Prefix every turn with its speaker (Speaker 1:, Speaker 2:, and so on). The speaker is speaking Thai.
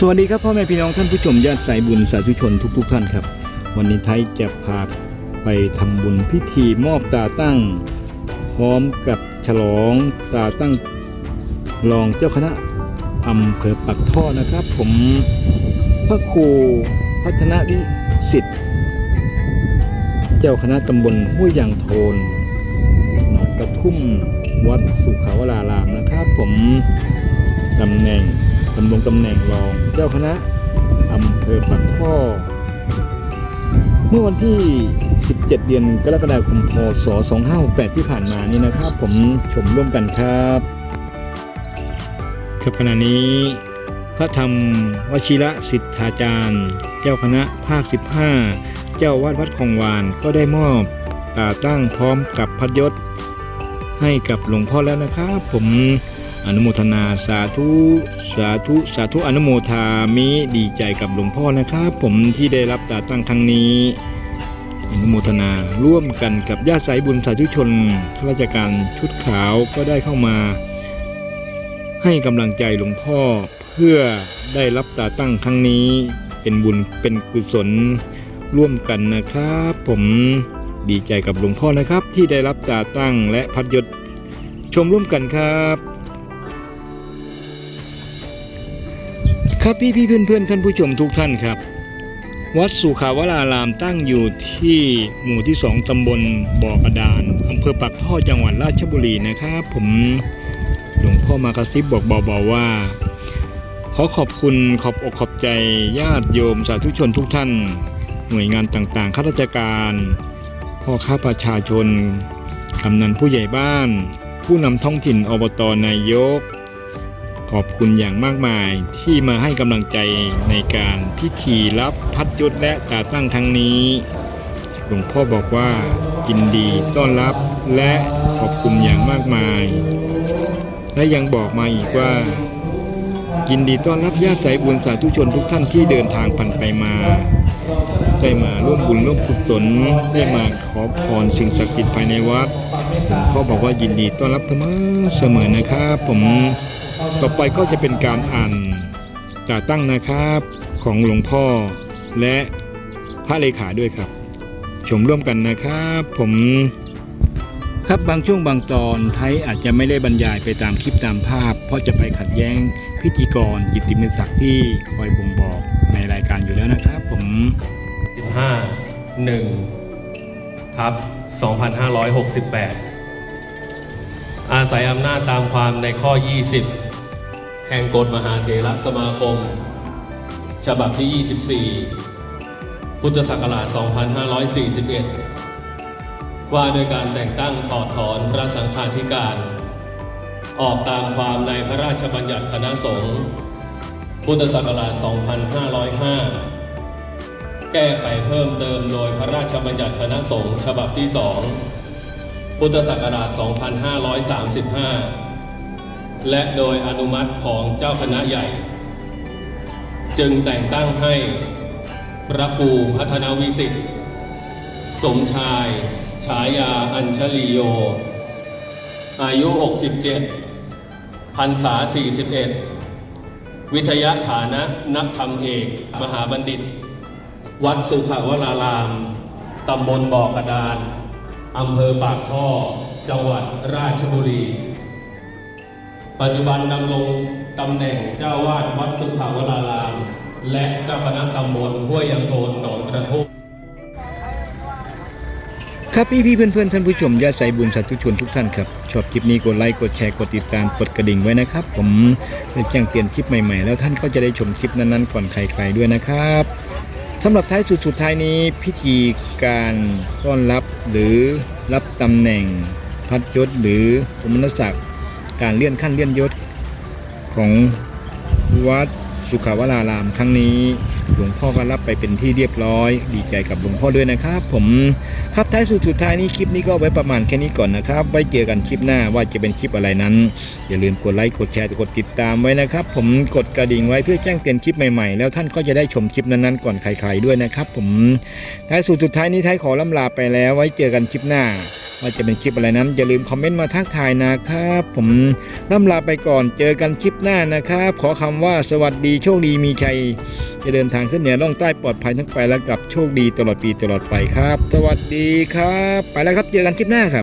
Speaker 1: สวัสดีครับพ่อแม่พี่น้องท่านผู้ชมญาติสายบุญสาธุชนทุกๆท่านครับ วันนี้ไทยจะพาไปทำบุญพิธีมอบตาตั้ง พร้อมกับฉลองตาตั้งรองเจ้าคณะอำเภอปักท่อนะครับ ผมพระครูพัฒนวิสิทธิ์ เจ้าคณะตำบลห้วยยางโทนหนองกระทุ่มวัดสุขาวรารามนะครับ ผมตำแหน่ง ดำรงตำแหน่งรองเจ้าคณะอำเภอปักท่อ เมื่อวันที่ 17 เดือนกรกฎาคมพศ 2568 ที่ผ่านมานี่นะครับ ผมชมร่วมกันครับครับขณะนี้ พระธรรมวชิระสิทธาจารย์ เจ้าคณะภาค 15 เจ้าวาดวัดคลองวานก็ได้มอบตาตั้งพร้อมกับพัดยศ ให้กับหลวงพ่อแล้วนะครับ ผม อนุโมทนาสาธุ สาธุ สาธุอนุโมทามิดีใจกับหลวงพ่อนะครับ ผมที่ได้รับตาตั้งครั้งนี้อนุโมทนาร่วมกันกับญาติสายบุญสาธุชนข้าราชการชุดขาวก็ได้เข้ามา ให้กำลังใจหลวงพ่อเพื่อได้รับตาตั้งครั้งนี้ เป็นบุญเป็นกุศล ร่วมกันนะครับ ผมดีใจกับหลวงพ่อนะครับ ที่ได้รับตาตั้งและพัดยศชมร่วมกันครับ ครับพี่พี่เพื่อนเพื่อนท่านผู้ชมทุกท่านครับ วัดสุขาวรารามตั้งอยู่ที่หมู่ที่สองตำบลบ่อกระดานอำเภอปากท่อจังหวัดราชบุรีนะครับ ผมหลวงพ่อมากระซิบบอกเบาๆว่า ขอขอบคุณขอบอกขอบใจญาติโยมสาธุชนทุกท่าน หน่วยงานต่างๆข้าราชการพ่อค้าประชาชนกำนันผู้ใหญ่บ้าน ผู้นำท้องถิ่นอบตนายก ขอบคุณอย่างมากมายที่มาให้กำลังใจในการพิธีรับพัดยศและตาตั้งครั้งนี้ หลวงพ่อบอกว่ายินดีต้อนรับและขอบคุณอย่างมากมาย และยังบอกมาอีกว่า ยินดีต้อนรับญาติสายบุญสาธุชนทุกท่านที่เดินทางผ่านไปมา ได้มาร่วมบุญร่วมกุศลได้มาขอพรสิ่งศักดิ์สิทธิ์ภายในวัดหลวงพ่อบอกว่ายินดีต้อนรับเสมอเสมอนะครับ ผม ต่อไปก็จะเป็นการอ่านจ่าตั้งนะครับของหลวงพ่อและพระเลขาด้วยครับ ชมร่วมกันนะครับ ผมครับบางช่วงบางตอนไทยอาจจะไม่ได้บรรยายไปตามคลิปตามภาพ เพราะจะไปขัดแย้งพิธีกรจิตติมศักดิ์ที่คอยบ่งบอกในรายการอยู่แล้วนะครับ ผม
Speaker 2: 15 1ทับ2568 อาศัยอำนาจตามความในข้อ 20 แห่งกฎมหาเถรสมาคม ฉบับที่ 24 พุทธศักราช 2541 ว่าโดยการแต่งตั้งถอดถอนพระสังฆาธิการ ออกตามความในพระราชบัญญัติคณะสงฆ์พุทธศักราช 2505 แก้ไขเพิ่มเติมโดยพระราชบัญญัติคณะสงฆ์ฉบับที่ 2 พุทธศักราช 2535 และโดยอนุมัติของเจ้าคณะใหญ่ จึงแต่งตั้งให้พระครูพัฒนวิสิทธิ์สมชาย ฉายาอัญชลีโย อายุ 67พรรษา 41 วิทยาฐานะนักธรรมเอก มหาบัณฑิต วัดสุขวราราม ตำบลบ่อกระดาน อำเภอปากท่อ จังหวัดราชบุรี ปัจจุบันดำรงตำแหน่งเจ้าวาดวัดสุขาวราราม และเจ้าคณะตำบลห้วยยางโทนหนองกระทุ่ม
Speaker 1: ครับพี่พี่เพื่อนเพื่อนๆท่านผู้ชมญาติสายบุญสาธุชนทุกท่านครับชอบคลิปนี้กดไลค์กดแชร์กดติดตามกดกระดิ่งไว้นะครับ ผมเพื่อแจ้งเตือนคลิปใหม่ๆ แล้วท่านก็จะได้ชมคลิปนั้นๆก่อนใครๆด้วยนะครับสำหรับท้ายสุดสุดท้ายนี้พิธีการต้อนรับหรือรับตำแหน่งพัดยศหรือสมณศักดิ์ การเลื่อนขั้นเลื่อนยศของวัดสุขาวรารามครั้งนี้ หลวงพ่อก็รับไปเป็นที่เรียบร้อย ดีใจกับหลวงพ่อด้วยนะครับ ผมครับท้ายสุดสุดท้ายนี้คลิปนี้ก็ไว้ประมาณแค่นี้ก่อนนะครับ ไว้เจอกันคลิปหน้าว่าจะเป็นคลิปอะไรนั้น อย่าลืมกดไลค์กดแชร์กดติดตามไว้นะครับ ผมกดกระดิ่งไว้เพื่อแจ้งเตือนคลิปใหม่ๆ แล้วท่านก็จะได้ชมคลิปนั้นๆก่อนใครๆด้วยนะครับ ผมท้ายสุดสุดท้ายนี้ท้ายขอล่ำลาไปแล้ว ไว้เจอกันคลิปหน้า ว่าจะเป็นคลิปอะไรนั้น อย่าลืมคอมเมนต์มาทักทายนะครับ ผมล่ำลาไปก่อนเจอกันคลิปหน้านะครับ ขอคำว่าสวัสดีโชคดีมีชัยจะเดินทางขึ้นเหนือล่องใต้ปลอดภัยทั้งไปและกลับโชคดีตลอดปีตลอดไปครับ สวัสดีครับ ไปแล้วครับเจอกันคลิปหน้าครับ